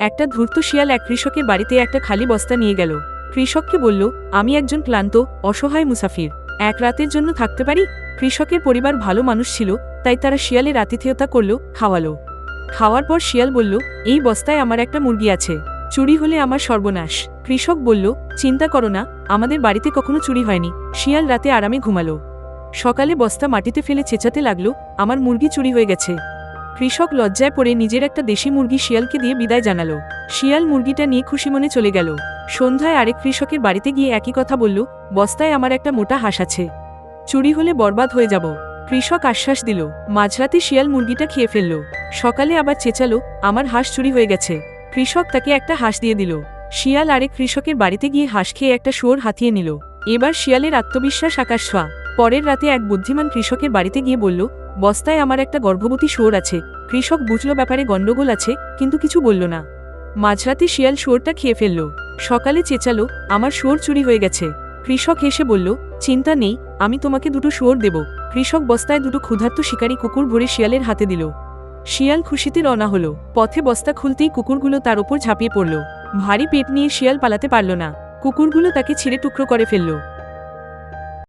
একটা ধূর্ত শিয়াল এক কৃষকের বাড়িতে একটা খালি বস্তা নিয়ে গেল। কৃষককে বলল, আমি একজন ক্লান্ত, অসহায় মুসাফির। এক রাতের জন্য থাকতে পারি? কৃষকের পরিবার ভালো মানুষ ছিল, তাই তারা শিয়ালের আতিথেয়তা করল, খাওয়ালো। খাওয়ার পর শিয়াল বলল, এই বস্তায় আমার একটা মুরগি আছে। চুরি হলে আমার সর্বনাশ। কৃষক বলল, চিন্তা করো না, আমাদের বাড়িতে কখনো চুরি হয়নি। শিয়াল রাতে আরামে ঘুমালো। সকালে বস্তা মাটিতে ফেলে চেঁচাতে লাগল, আমার মুরগি চুরি হয়ে গেছে। কৃষক লজ্জায় পড়ে নিজের একটা দেশি মুরগি শিয়ালকে দিয়ে বিদায় জানালো। শিয়াল মুরগিটা নিয়ে খুশি মনে চলে গেল। সন্ধ্যায় আরেক কৃষকের বাড়িতে গিয়ে একই কথা বলল, বস্তায় আমার একটা মোটা হাঁস আছে। চুরি হলে বরবাদ হয়ে যাব। কৃষক আশ্বাস দিল, মাঝরাতে শিয়াল মুরগিটা খেয়ে ফেলল। সকালে আবার চেঁচালো, আমার হাঁস চুরি হয়ে গেছে। কৃষক তাকে একটা হাঁস দিয়ে দিল। শিয়াল আরেক কৃষকের বাড়িতে গিয়ে হাঁস খেয়ে একটা শুয়োর হাতিয়ে নিল। এবার শিয়ালের আত্মবিশ্বাস আকাশ ছোঁয়া। পরের রাতে এক বুদ্ধিমান কৃষকের বাড়িতে গিয়ে বলল, বস্তায় আমার একটা গর্ভবতী শুয়োর আছে। কৃষক বুঝল ব্যাপারে গণ্ডগোল আছে, কিন্তু কিছু বলল না। মাঝরাতে শিয়াল শুয়োরটা খেয়ে ফেলল। সকালে চেঁচালো, আমার শুয়োর চুরি হয়ে গেছে। কৃষক হেসে বলল, চিন্তা নেই, আমি তোমাকে দুটো শুয়োর দেব। কৃষক বস্তায় দুটো ক্ষুধার্ত শিকারী কুকুর ভরে শিয়ালের হাতে দিল। শিয়াল খুশিতে রওনা হলো। পথে বস্তা খুলতেই কুকুরগুলো তার উপর ঝাঁপিয়ে পড়ল। ভারী পেট নিয়ে শিয়াল পালাতে পারল না। কুকুরগুলো তাকে ছিঁড়ে টুকরো করে ফেলল।